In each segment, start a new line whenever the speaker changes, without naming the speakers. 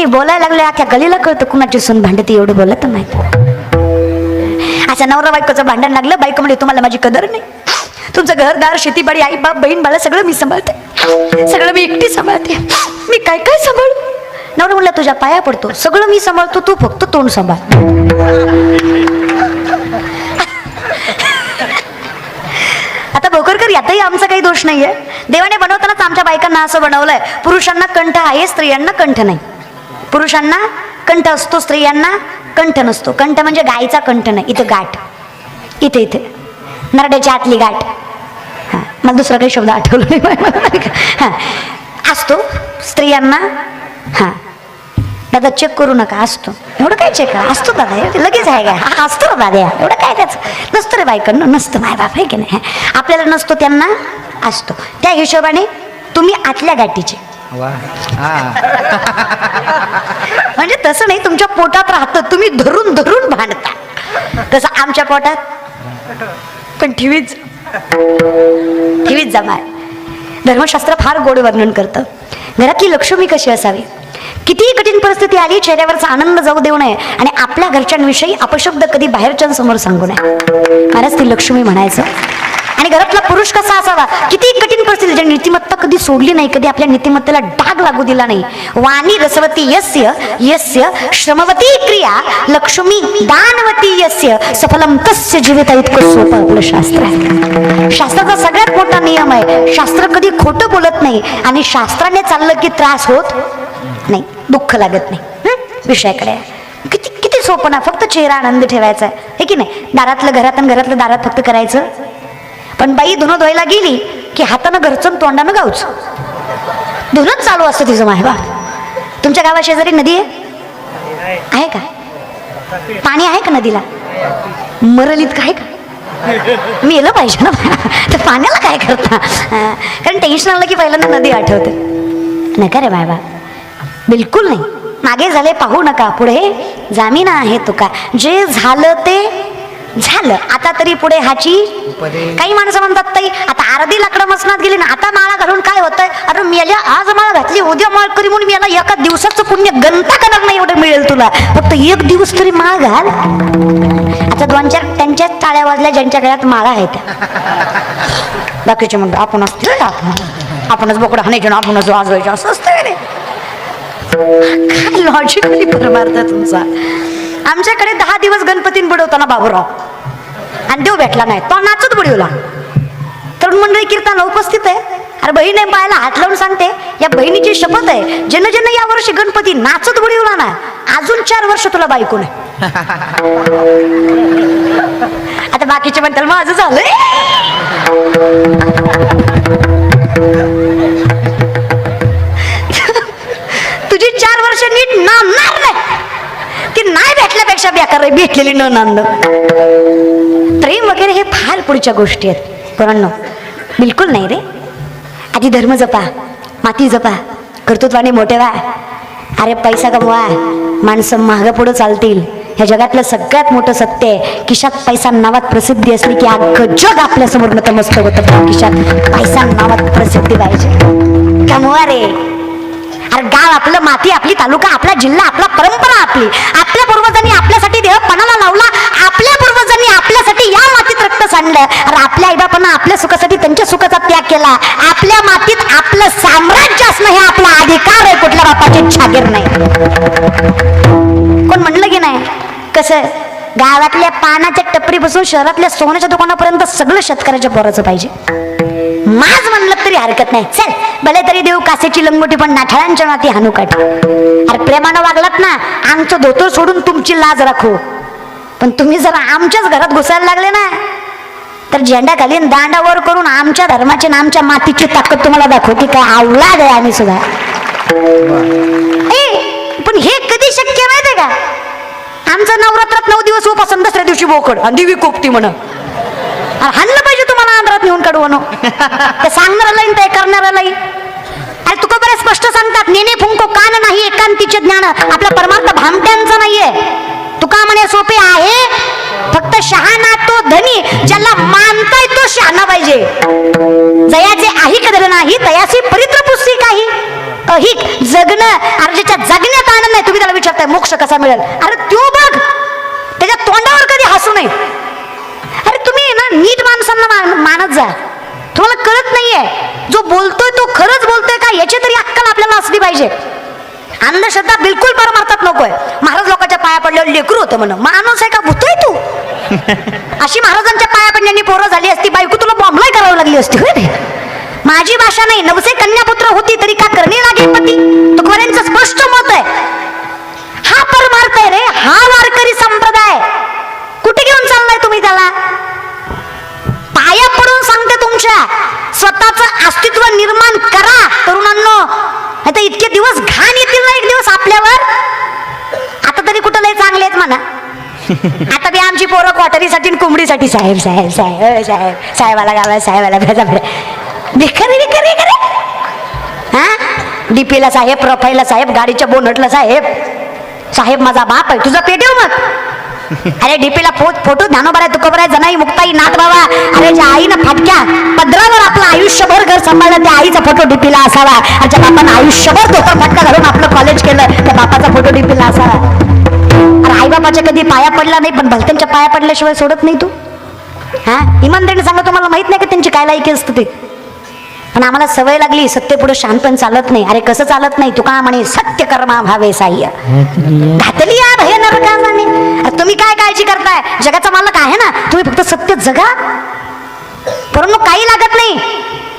मी बोलायला लागले अख्या गलीला कळतं कुणाची सून भांडते एवढं बोलत नाही. असं नवरा बायकोचं भांडण लागलं बायको म्हणजे तुम्हाला माझी कदर नाही. तुमचं घरदार शेतीबाडी आई बाप बहीण बाळा सगळं मी सांभाळते. सगळं मी एकटी सांभाळते. मी काय काय सांभाळू? नवरा म्हणला तुझ्या पाया पडतो. सगळं मी सांभाळतो तू फक्त तोंड सांभाळ. आता भोकरकर यातही आमचा काही दोष नाहीये. देवाने बनवतानाच आमच्या बायकांना असं बनवलंय. पुरुषांना कंठ आहे स्त्रियांना कंठ नाही. पुरुषांना कंठ असतो स्त्रियांना कंठ नसतो. कंठ म्हणजे गायचा कंठ नाही इथं गाठ. इथे इथे. नरड्याच्या आतली गाठ. हां मला दुसरा काही शब्द आठवला नाही. हां. असतो स्त्रियांना हां. दादा चेक करू नका असतो. एवढं काय चेक असतो दादा लगेच आहे का? हा असतो ना दादा. एवढं काय त्याच? नसतं रे बायकडनं नसतं. माय बाप आहे की नाही? आपल्याला नसतो त्यांना असतो. त्या हिशोबाने तुम्ही आतल्या गाठीचे.
वा.
म्हणजे तसं नाही तुमच्या पोटात राहतं. तुम्ही धरून धरून भांडता. तसं आमच्या पोटात? पण ठेवीच. ठेवीच जमा धर्मशास्त्र फार गोड वर्णन करतं. घरातली लक्ष्मी कशी असावी? कितीही कठीण परिस्थिती आली चेहऱ्यावरचा आनंद जाऊ देऊ नये आणि आपल्या घरच्यांविषयी अपशब्द कधी बाहेरच्यांसमोर सांगू नये. महाराज ती लक्ष्मी म्हणायचं. आणि घरातला पुरुष कसा असावा? किती कठीण परिस्थिती ज्या नीतिमत्ता कधी सोडली नाही कधी आपल्या नीतिमत्तेला डाग लागू दिला नाही. वाणी रसवती यस्य यस्य श्रमवती क्रिया लक्ष्मी दानवती यस्य सफलम तस्य जीवित इतकं सोपं आपलं शास्त्र. आहे शास्त्राचा सगळ्यात मोठा नियम आहे शास्त्र कधी खोटं बोलत नाही आणि शास्त्राने चाललं की त्रास होत नाही दुःख लागत नाही. विषयाकडे. किती किती सोपं ना फक्त चेहरा आनंद ठेवायचा आहे. की नाही? दारातलं घरात आणि घरातलं दारात फक्त करायचं? पण बाई धुणं धुवायला गेली की हातानं घरचं तोंडानं गावच. धुणंच चालू असतं तिचं माहेबा तुमच्या गावा शेजारी नदी आहे? आहे का? पाणी आहे का नदीला? मरलीत का आहे का? मी येलं पाहिजे ना. तर पाण्याला काय करता? कारण टेन्शन आलं की पहिल्यांदा नदी आठवते. नका रे मायबा बिलकुल नाही. मागे झाले पाहू नका. पुढे जामीन आहे तुका. जे झालं ते झालं. आता तरी पुढे हाची
उपदेश.
काही माणसं म्हणतात ताई आता अर्धी लाकडं मसनात गेली ना आता माळा घालून काय होतंय? अरे मेल्या आज माळ घातली उद्या माळ करी म्हणून मी याला एका दिवसाचं पुण्य गणता करणार नाही एवढं मिळेल तुला? फक्त एक दिवस तरी माळ घाल. आता दोन चार त्यांच्याच टाळ्या वाजल्या ज्यांच्या गळ्यात माळा आहेत. बाकीचे म्हणतो आपण आपण आपणच बोकडं हाणायचे ना आपणच वाजवायचे असं असतं काय लॉजिकली परमार्थ तुमचा? आमच्याकडे दहा दिवस गणपतीन बुडवताना बाबूराव. आणि देव भेटला नाही. तो नाचत बुडवला. तरुण मंडळी कीर्तनाला उपस्थित आहे. अरे बहीण आहे पायाला हात लावून सांगते या बहिणीची शपथ आहे. जन जन या वर्षी गणपती नाचत बुडवला ना अजून चार वर्ष तुला बायको नाही. आता बाकीचे म्हणतात माझं झालंय. नाही बेकार आहे भेटलेली न नांद प्रेम वगैरे हे फार पुढच्या गोष्टी आहेत. पोरांनो बिलकुल नाही रे. आधी धर्म जपा माती जपा कर्तृत्वाने मोठे व्हा. अरे पैसा कमवा माणसं महाग पुढं चालतील. ह्या जगातलं सगळ्यात मोठं सत्य आहे किशात पैसा नावात प्रसिद्धी असली की अख्खं जग आपल्यासमोर नतमस्तक होतं. पण किशात पैसा नावात प्रसिद्धी पाहिजे. कमवा रे. अरे गाव आपलं माती आपली तालुका आपला जिल्हा आपला परंपरा आपली. आपल्या पूर्वजांनी आपल्यासाठी पणाला लावला आपल्या पूर्वजांनी आपल्यासाठी या मातीत रक्त सांडलं. अरे आपल्या आईबापांना आपल्या सुखासाठी त्यांच्या सुखाचा त्याग केला. आपल्या मातीत आपलं साम्राज्य असणं हे आपला अधिकार आहे कुठल्या बापाची छागीर नाही. कोण म्हणलं की नाही? कसं? गावातल्या पानाच्या टपरीपासून शहरातल्या सोन्याच्या दुकानापर्यंत सगळं शेतकऱ्याच्या पोराचं पाहिजे. माझ म्हणलं तरी हरकत नाही. चल भले तरी देऊ कासेची लंगोटी पण नाठाळांच्या माती हानू काढ. अरे प्रेमानं वागलात ना आमचं धोतर सोडून तुमची लाज राखू. पण तुम्ही जर आमच्याच घरात घुसायला लागले ना तर झेंडा घालीन दांडावर करून आमच्या धर्माची आणि आमच्या मातीची ताकद तुम्हाला दाखवते. काय आवलाद आहे आम्ही सुद्धा. पण हे कधी शक्य माहितीये का? आमचं नवरात्रात नऊ दिवस उपासन दसऱ्या दिवशी बोकड. आणि दिवी कोपती म्हण. हाणलं पाहिजे नेऊन काढवणं ते सांगणाऱ्याला ते करणाऱ्यालाही अरे तुका बरे स्पष्ट सांगतात नेने फुंको कान नाही एकांतीचे ज्ञान. आपला परमार्थ भामट्यांचा नाहीये. तुका म्हणे सोपे आहे फक्त शहाणा तो धनी ज्याला मानताय तो शहाणा पाहिजे. जयाचे আহিक धर नाही तयासी परित्र पुस्ती काही. अहिक जगणं अरे ज्याच्या जगण्यात आनंद लागतंय मोक्ष कसा मिळेल? अरे तो बघ त्याच्या तोंडावर कधी हसू नये. तुम्ही नीट माणसांना मान- मानत जा. तुम्हाला कळत नाहीये. जो बोलतोय तो खरंच बोलतोय का? याची तरी अक्कल आपल्याला असली पाहिजे. अंधश्रद्धा बिलकुल परमार्थात नकोय. महाराज लोकांच्या पाया पडल्यावर लेकरू होतं म्हण माणूस आहे का? भूतोय तू. अशी महाराजांच्या पाया पडण्यानी पोरं झाली असती बायको तुला बॉम्बलाय करावी लागली असती. होय? माझी भाषा नाही. नवसे कन्यापुत्र होती तरी का करणे लागे पती तुकवऱ्यांचं स्पष्ट मत आहे हा परमार्थ आहे रे हा वारकरी संप्रदाय कुठे घेऊन चाललाय तुम्ही त्याला पाया पडून सांगते तुमच्या स्वतःच अस्तित्व निर्माण करा तरुणांनो आता इतके दिवस घाण येतील ना एक दिवस आपल्यावर आता तरी कुठं लय चांगले आहेत म्हणा आता बी आमची पोरं क्वाटरीसाठी आणि कोंबडीसाठी. साहेब साहेब साहेब अ, साहेब साहेबाला गावा साहेबाला भेजा भिकारी भिकारी भिकारी डीपीला साहेब प्रोफाईलला साहेब गाडीच्या बोनटला साहेब. साहेब माझा बाप आहे तुझं पेटेव मग. अरे डीपीला फो फोटो ज्ञानोबरा आहे जनाई मुक्ताई नाथ बाबा. अरे ज्या आईनं फाटक्या पदरावर आपलं आयुष्यभर घर सांभाळलं त्या आईचा फोटो डीपीला असावा. आणि ज्या बापानं आयुष्यभर तो फटका घालून आपलं कॉलेज केलं त्या बापाचा फोटो त्यांच्या कधी पाया पडला नाही पण भलत्यांच्या पाया पडल्याशिवाय सोडत नाही तू. हा? इमानदारीने सांगा तुम्हाला माहीत नाही का त्यांची काय लायकी असतं ते? पण आम्हाला सवय लागली सत्य पुढे शांतपण चालत नाही. अरे कसं चालत नाही? तू का म्हणे सत्य कर्मा भावे साह्य. घातली या भय नरकाने तुम्ही काय काळजी करताय? जगाचा मालक आहे ना? तुम्ही फक्त सत्य जगा. परंतु काही लागत नाही.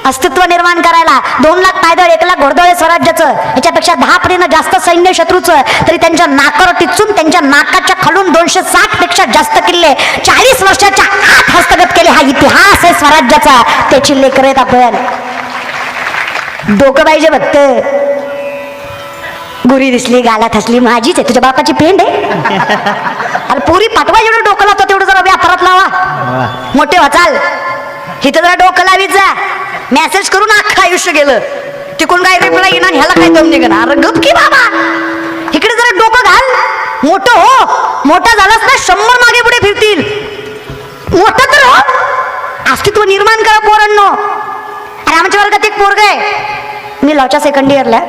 अस्तित्व निर्माण करायला दोन लाख पायदळ एक लाख घोडदळे स्वराज्याचं याच्यापेक्षा दहा पटीनं जास्त सैन्य शत्रूचं तरी त्यांच्या नाकावर टिचून त्यांच्या नाकाच्या खालून दोनशे साठपेक्षा जास्त किल्ले चाळीस वर्षाच्या आत हस्तगत केले. हा इतिहास आहे स्वराज्याचा. त्याची लेकर आहेत आपण. डोकं पाहिजे फक्त. गुरी दिसली गालात हसली माझीच आहे. तुझ्या बापाची पेंड आहे. अरे पुरी पाठवा जेवढं डोकं लावतो तेवढं जरा व्यापारात लावा. मोठे वाचाल इथं जरा डोकं लावीत जा. मेसेज करून अख्खं आयुष्य गेलं. तिकडून काय रिप्लाय येणार ह्याला काय दम निघणार? अरे गप की बाबा. इकडे जरा डोकं घाल. मोठं हो. मोठा झालास ना शंभर मागे पुढे फिरतील. मोठं तर हो. अस्तित्व निर्माण करा पोरांनो. अरे आमच्या वर्गात एक पोरग आहे. मी लावच्या सेकंड इयरला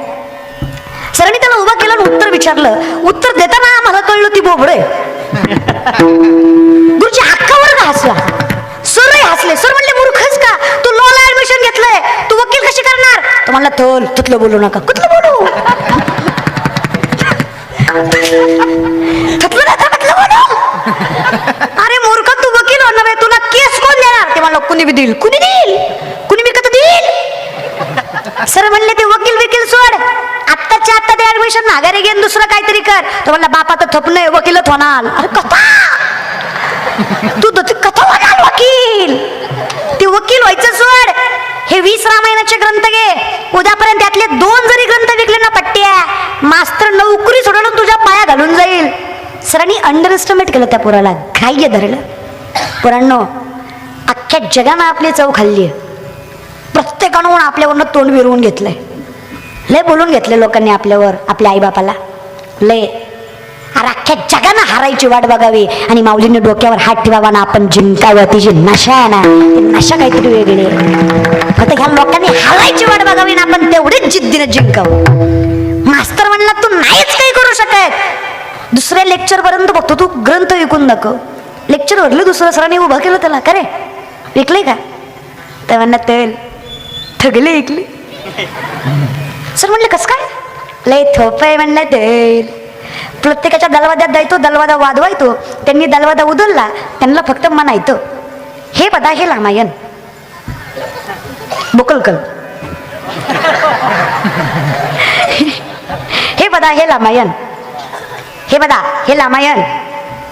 सरांनी त्याला उभा केलं आणि उत्तर विचारलं. उत्तर देताना मला कळलं ती बोबड आहे. गुरुजी अख्खा वर्ग हसला. सर हसले. सर म्हणले मूर्खच का तू ऑपरेशन घेतलंय. तू वकील कशी करणार? तो म्हणला थोल तुतलं बोलू नका. कुठलं बोलू? तुतलं कुठलं बोलू. अरे मूर्ख तू वकील होणार आहे तुला केस कोण देणार? ते मला कुणी बी देईल. कुणी देईल? कुणी विकत देईल? सर म्हणले ते वकील वकील सोड. आत्ताच्या आत्ता ते ऍडमिशन माघारी घेऊन दुसरं काहीतरी कर. तो म्हणला बापा तर थपणे वकीलच होणार. अरे कथा! वीस रामायणाचे ग्रंथ घे. उद्यापर्यंत त्यातले दोन जरी ग्रंथ विकले ना पट्ट्या मास्तर नोकरी सोडून तुझ्या पाया घालून जाईल. सरांनी अंडर एस्टिमेट केलं त्या पुराला. घाई धरलं. पोरांनो अख्ख्या जगानं आपली चव खाल्ली प्रत्येकानं आपल्यावरनं तोंड विरवून घेतलंय. लय बोलून घेतले लोकांनी आपल्यावर आपल्या आईबापाला. लय. अख्ख्या जगानं हारायची वाट बघावी आणि माऊलीने डोक्यावर हात ठेवावा ना आपण जिंकावं. तिची नशा आहे ना नशा काहीतरी वेगळी फक्त ह्या लोकांनी हारायची वाट बघावी ना आपण तेवढीच जिद्दीने जिंकावं. मास्तर म्हणला तू नाहीच काही करू शकत. दुसऱ्या लेक्चर पर्यंत बघतो तू ग्रंथ विकून नको लेक्चर भरलं दुसरं सरांनी उभं केलं त्याला का रे? विकले का? तर म्हणणं ते ठगले ऐकले सर म्हणले कस काय? लय थोप आहे म्हणलं तेल प्रत्येकाच्या दलवाद्यात जायतो दलवादा वादवायतो त्यांनी दलवादा उदलला त्यांना फक्त म्हणायचं हे बदा हे रामायण. बुकलकल. हे बदा हे रामायण. हे बदा हे रामायण.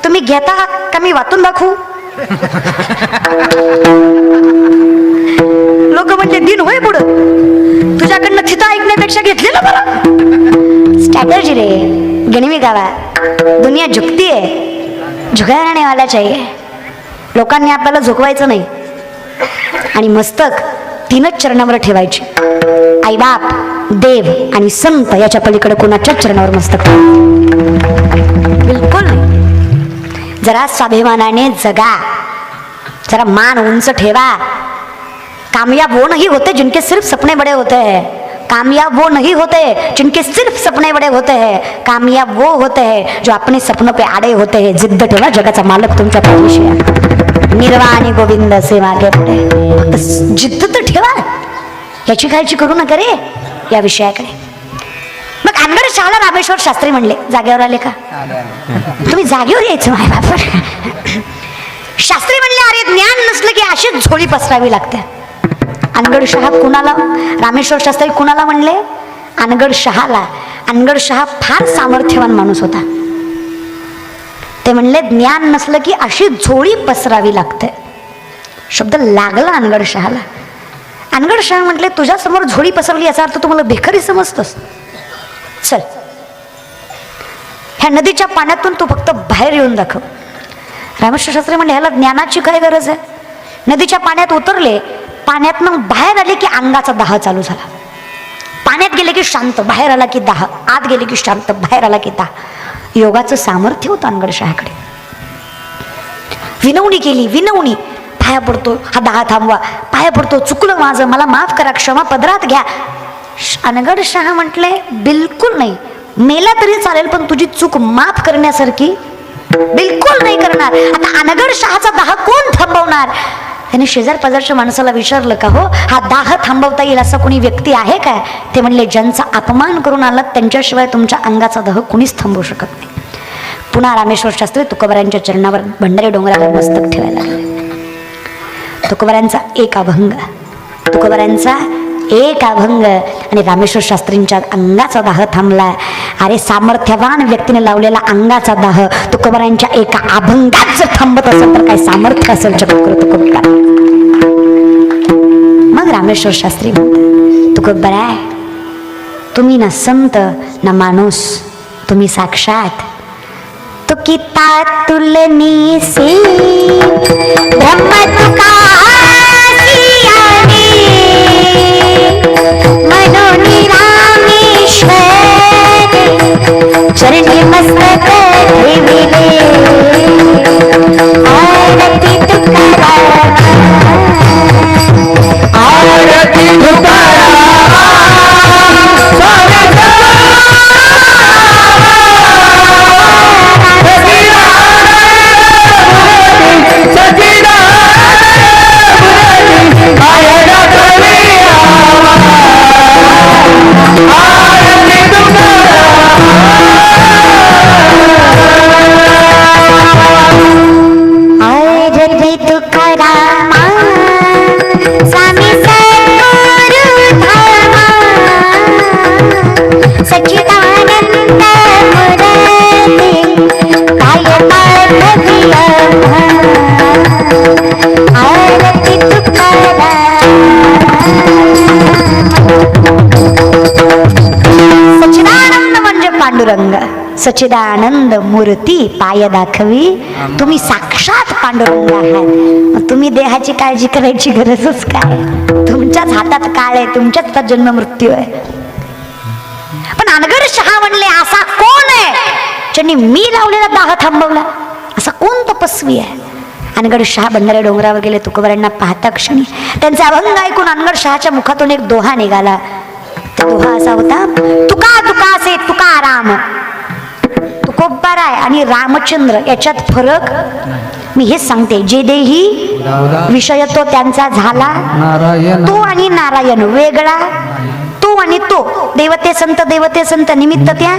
तुम्ही घेता का? मी वाचून दाखवू. लोक म्हणजे दिन होय पुढं. तुझ्याकडनं तिथं ऐकण्यापेक्षा घेतलेलं बरं स्ट्रॅटर्जी रे. गिणवी गावा दुनिया झुकती आहे झुकायने वाला चाहिए लोकांनी आपल्याला झुकवायचं नाही. आणि मस्तक तीनच चरणावर ठेवायची. आई बाप देव आणि संत याच्या पलीकडे कोणाच्याच चरणावर मस्तक बिलकुल जरा स्वाभिमानाने जगा. जरा मान उंच ठेवा. कामयाब वो होते जिनके सिर्फ सपने बड़े होते. हैं कामयाब वो नहीं होते जिनके सिर्फ सपने बड़े होते हैं। कामयाब वो होते हैं जो अपने सपनों पे आडे होते हैं। जिद्द ठेवा जगाचा मालक तुमच्या पाठीशी आहे निर्वा आणि गोविंद असे मागे पुढे जिद्द तर ठेवा। याची काळजी करू नका रे या विषयाकडे मग अनगड शाला रामेश्वर शास्त्री म्हणले जागेवर आले का? तुम्ही जागेवर यायचं माय बापर शास्त्री म्हणले अरे ज्ञान नसलं की अशीच झोळी पसरावी लागते. अनगड शहा कुणाला? रामेश्वर शास्त्री कुणाला म्हणले? अनगड शहाला. अनगड शहा फार सामर्थ्यवान माणूस होता. ते म्हणले ज्ञान नसलं की अशी झोळी पसरावी लागते. शब्द लागला अनगड शहाला. अनगड शहा म्हटले तुझ्या समोर झोळी पसरली याचा अर्थ तुम्हाला बेखरी समजतोस. चल. ह्या नदीच्या पाण्यातून तू फक्त बाहेर येऊन दाखव. रामेश्वर शास्त्री म्हणले ह्याला ज्ञानाची काय गरज आहे? नदीच्या पाण्यात उतरले पाण्यातनं बाहेर आले की अंगाचा दाह चालू झाला. पाण्यात गेले की शांत बाहेर आला की दाह आत गेले की शांत बाहेर आला की दाह. योगाचं सामर्थ्य होतं अनगडशहाकडे विनवणी केली विनवणी. पाया पडतो हा दहा थांबवा. पाया पडतो चुकलं माझं मला माफ करा क्षमा पदरात घ्या. श- अनगड शहा म्हटले बिलकुल नाही. मेला तरी चालेल पण तुझी चूक माफ करण्यासारखी बिलकुल नाही करणार. आता अनगड शहाचा दाह कोण थांबवणार? त्याने शेजार पाजारच्या माणसाला विचारलं का हो हा दाह थांबवता येईल असा कोणी व्यक्ती आहे काय ते म्हणले ज्यांचा अपमान करून आलात त्यांच्याशिवाय तुमच्या अंगाचा दाह कुणीच थांबवू शकत नाही. पुन्हा रामेश्वर शास्त्री तुकोबारांच्या चरणावर भंडारी डोंगरावर मस्तक ठेवायला लागले. तुकोबारांचा एक अभंग तुकोबारांचा एक अभंग आणि रामेश्वर शास्त्रींच्या अंगाचा दाह थांबलाय. अरे सामर्थ्यवान व्यक्तीने लावलेला अंगाचा दाह तुकोबारांच्या एका अभंगात जर थांबत असेल तर काय सामर्थ्य असेल जगत तुकोबरा मग रामेश्वर शास्त्री म्हणतात तुकोबरा तुम्ही ना संत ना माणूस तुम्ही साक्षात. तो किता तुलनीसी ब्रह्म तुका आरती तुकाराम. पांडुरंग सच्चिदानंद मूर्ती पाय दाखवी. तुम्ही साक्षात पांडुरंग आहात. तुम्ही देहाची काळजी करायची गरजच काय? तुमच्याच हातात काळ आहे तुमच्याच जन्म मृत्यू आहे. पण अनगड शहा म्हणले असा कोण आहे? ज्यांनी मी लावलेला दाह थांबवला. असा कोण तपस्वी आहे? अनगड शहा बंधारे डोंगरावर गेले तुकोबरांना पाहता क्षणी त्यांचा अभंग ऐकून अनगड शहाच्या मुखातून एक दोहा निघाला. तो दोहा असा होता तुका तुका से तुकाराम तुकोबाराय आणि रामचंद्र याच्यात फरक मी हेच सांगते. जे देही विषय तो त्यांचा झाला. तो आणि नारायण वेगळा. तो आणि तो. देवते संत देवते संत निमित्त त्या.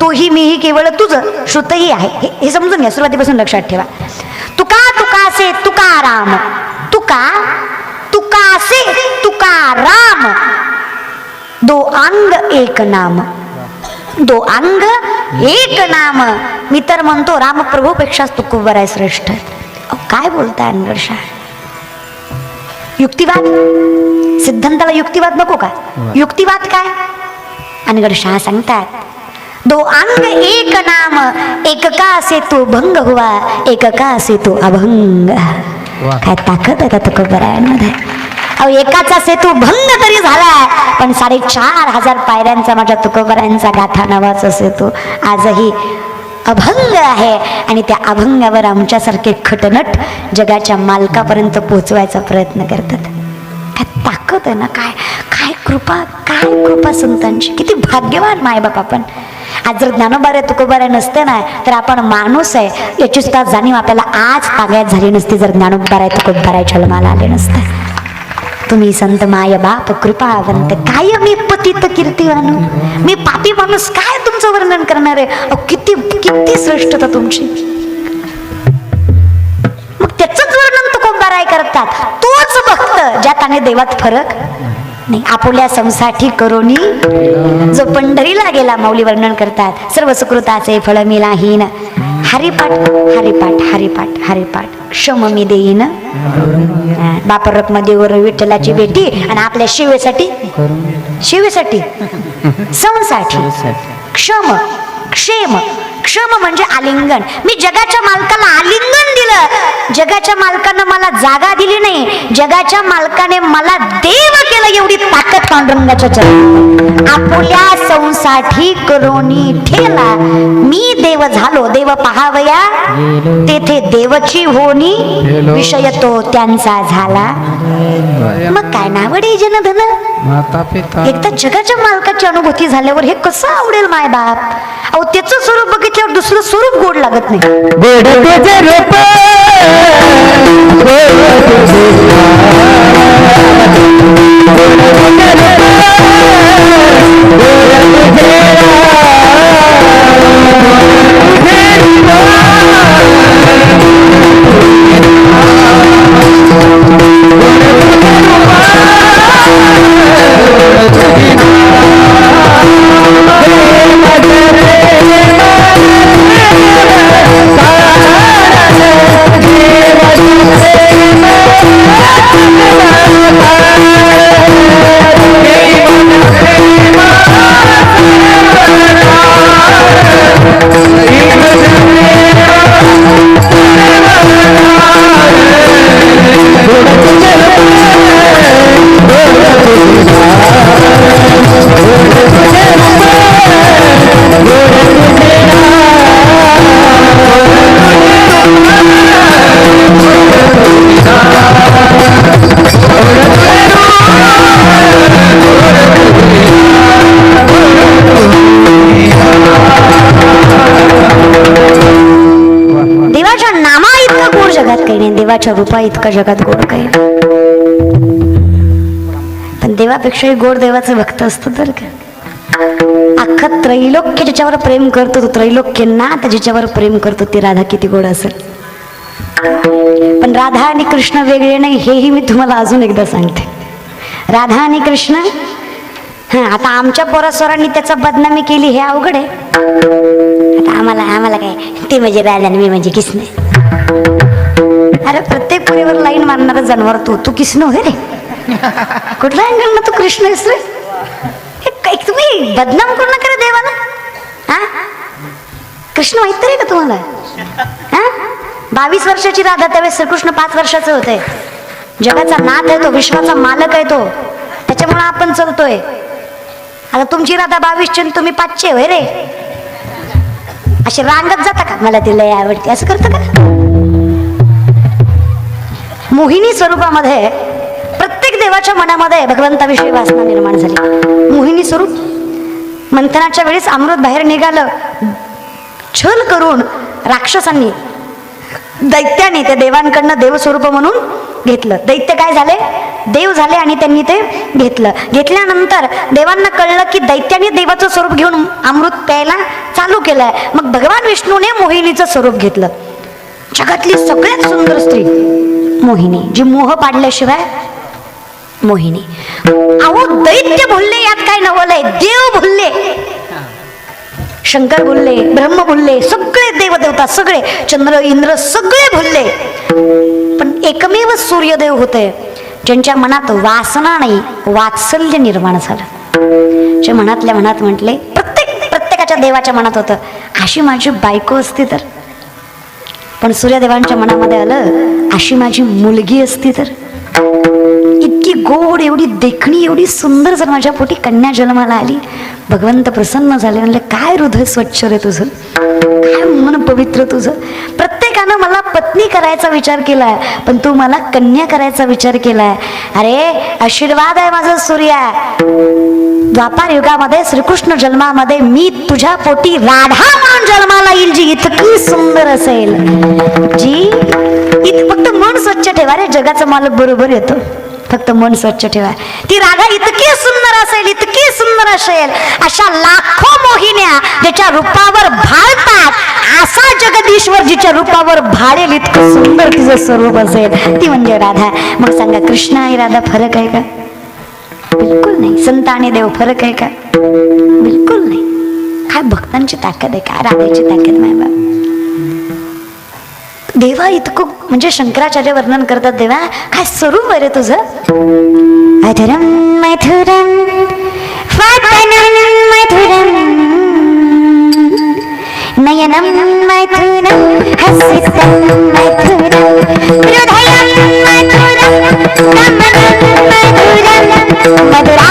तोही मीही केवळ तुझं. श्रुतही आहे. हे- हे समजून घ्या. सुरुवातीपासून लक्षात ठेवा. तुका तुकासे तुकाराम तुका तुकासे तुकाराम दो अंग एक नाम. दो अंग एक नाम. मी तर म्हणतो रामप्रभूपेक्षा तुकुबर आहे श्रेष्ठ. अहो, काय बोलताय अनगर्षा युक्तिवाद? सिद्धांताला युक्तिवाद नको का? युक्तिवाद काय? अनगड शहा सांगतात दो अंग एक नाम एक का से तो भंग हुआ एक का से तो अभंग. काय ताकद आहे का तुकोबरायांमध्ये अहो एकाचा सेतू भंग तरी झालाय पण साडेचार हजार पायऱ्यांचा माझ्या तुकोबऱ्यांचा गाथा नावाचा सेतू आजही अभंग आहे. आणि त्या अभंगावर आमच्यासारखे खटनट जगाच्या मालकापर्यंत पोचवायचा प्रयत्न करतात. काय ताकद आहे ना काय काय कृपा काय कृपा संतांची. किती भाग्यवान मायबाप आपण. आज जर ज्ञानोबारे तुकोबारे नसते ना तर आपण माणूस आहे. याची सुद्धा जाणीव आपल्याला आज ताग्यात झाली नसती जर ज्ञानोबाराय तुकोबाराय जन्माला आले नसते. तुम्ही संत माय बाप कृपावंत काय मी पतित कीर्तिवान मी पापी माणूस काय तुमचं वर्णन करणार आहे? किती किती श्रेष्ठता तुमची. मग त्याच वर्णन तुकोबाराय करतात? तोच भक्त ज्यात आणि देवात फरक नाही. आपुल्या संसाठी करोनी. जो पंढरीला गेला माऊली वर्णन करतात. सर्व सुकृताचे फळ मिलाहीन. हरिपाठ हरिपाठ हरिपाठ हरिपाठ. क्षम मी देईन बापरकमध्ये वर विठ्ठलाची बेटी आणि आपल्या शिवेसाठी शिवेसाठी संसाठी क्षम क्षेम क्षम म्हणजे आलिंगन. मी जगाच्या मालकाला आलिंगन दिलं. जगाच्या मालकानं मला जागा दिली नाही. जगाच्या मालकाने मला देव केलं एवढी ताकद पांडुरंगाच्या चरणी आपुल्या संसाठी करोनी ठेला. मी देव झालो देव पहावया. तेथे देवची होनी विषय तो त्यांचा झाला. मग काय नावडे जनधन?
माता पिता
एकदा जगाच्या मालकाची अनुभूती झाल्यावर हे कसं आवडेल माय बाप अहो त्याचं स्वरूप बघितल्यावर दुसरं स्वरूप गोड लागत नाही.
गोड तुझे
लिंबाच्या नाही रूपा जगात गोड काही पण देवापेक्षाही गोड देवाचं भक्त असतं तर का. अख्खं त्रैलोक्य ज्याच्यावर प्रेम करतो तो त्रैलोक्य ना तर ज्याच्यावर प्रेम करतो ती राधा किती गोड असेल. पण राधा आणि कृष्ण वेगळे नाही हेही मी तुम्हाला अजून एकदा सांगते. राधा आणि कृष्ण हा आता आमच्या पोरासोरांनी त्याचा बदनामी केली हे अवघड आहे. आता आम्हाला आम्हाला काय ते म्हणजे राधा आणि मी म्हणजे किसने अरे प्रत्येक पुरीवर लाईन मारणारा जनावर तू. तू किसन होय रे? कुठला अँगल तू कृष्ण आहेस रे? काय तुम्ही बदनाम करू नका रे देवाला. हा? कृष्ण माहीत तरी का तुम्हाला? हा? बावीस वर्षाची राधा त्यावेळेस श्रीकृष्ण पाच वर्षाचं होते. जगाचा नाथ आहे तो विश्वाचा मालक आहे तो. त्याच्यामुळे आपण चलतोय. आता तुमची राधा बावीसची आणि तुम्ही पाचशे होय रे? अशी रांगत जाता का? मला ती लय आवडते. असं करतं का? मोहिनी स्वरूपामध्ये प्रत्येक देवाच्या मनामध्ये भगवंताविषयी वासना निर्माण झाली. मोहिनी स्वरूप मंथनाच्या वेळेस अमृत बाहेर निघालं. छल करून राक्षसांनी दैत्याने त्या देवांकडनं देवस्वरूप म्हणून घेतलं. दैत्य काय झाले? देव झाले आणि त्यांनी ते घेतलं. घेतल्यानंतर देवांना कळलं की दैत्याने देवाचं स्वरूप घेऊन अमृत प्यायला चालू केलंय. मग भगवान विष्णूने मोहिनीचं स्वरूप घेतलं. जगातली सगळ्यात सुंदर स्त्री मोहिनी जी मोह पाडल्याशिवाय मोहिनी. अहो दैत्य बोलले यात काय नवलंय देव बोलले शंकर बोलले ब्रह्म बोलले सगळे देवदेवता सगळे चंद्र इंद्र सगळे बोलले पण एकमेव सूर्यदेव होते ज्यांच्या मनात वासना नाही वात्सल्य निर्माण झालं. जे मनातल्या मनात म्हटले प्रत्येक प्रत्येकाच्या देवाच्या मनात होतं. अशी माझी बायको असती तर. पण सूर्यदेवांच्या मनामध्ये आलं अशी माझी मुलगी असती तर. इतकी गोड एवढी देखणी एवढी सुंदर जर माझ्या पोटी कन्या जन्माला आली भगवंत प्रसन्न झाले म्हणले काय हृदय स्वच्छ रे तुझं? काय मन पवित्र तुझं? प्रत्येकानं मला पत्नी करायचा विचार केलाय पण तू मला कन्या करायचा विचार केलाय. अरे आशीर्वाद आहे माझा सूर्या. द्वापार युगामध्ये श्रीकृष्ण जन्मामध्ये मी तुझ्या पोटी राधा म्हणून जन्माला येईल जी इतकी सुंदर असेल. जी इत फक्त मन स्वच्छ ठेवा रे जगाचा मालक बरोबर येतो. फक्त मन स्वच्छ ठेवा. ती राधा इतकी सुंदर असेल इतकी सुंदर असेल अशा लाखो मोहिन्या ज्याच्या रूपावर भाळतात असा जगदीश्वर जिच्या रूपावर भाळेल इतकं सुंदर तिचं स्वरूप असेल. ती म्हणजे राधा. मग सांगा कृष्ण आणि राधा फरक आहे का? बिलकुल नाही. संत आणि देव फरक आहे का? बिलकुल नाही. काय भक्तांची ताकद आहे काय राधाची ताकद माय बाबा देवा इतकं म्हणजे शंकराचार्य वर्णन करतात देवा. काय स्वरूप आहे रे तुझं? अधरम मधुरम मधुरम. नयनम मधुरम हसितम मधुरम. हृदयम मधुरम मधुरम. मधुरा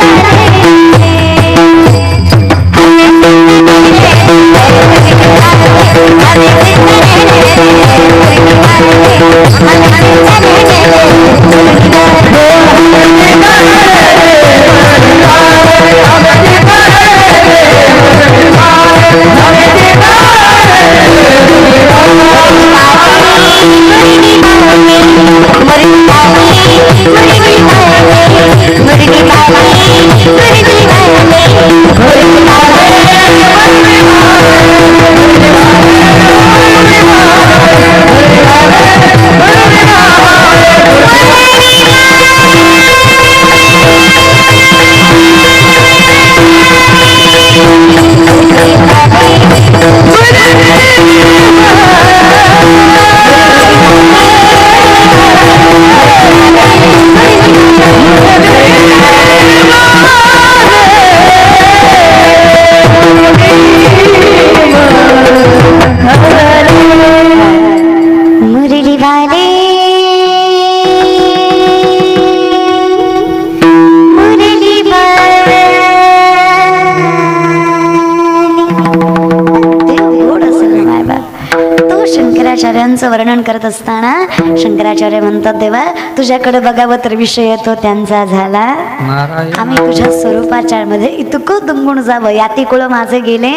करत असताना शंकराचार्य म्हणतात देवा तुझ्याकडे बघावं तर विषय येतो त्यांचा झाला. आम्ही तुझ्या स्वरूपाचारमध्ये इतकं दुंगून जावं. याती कुळ माझे गेले.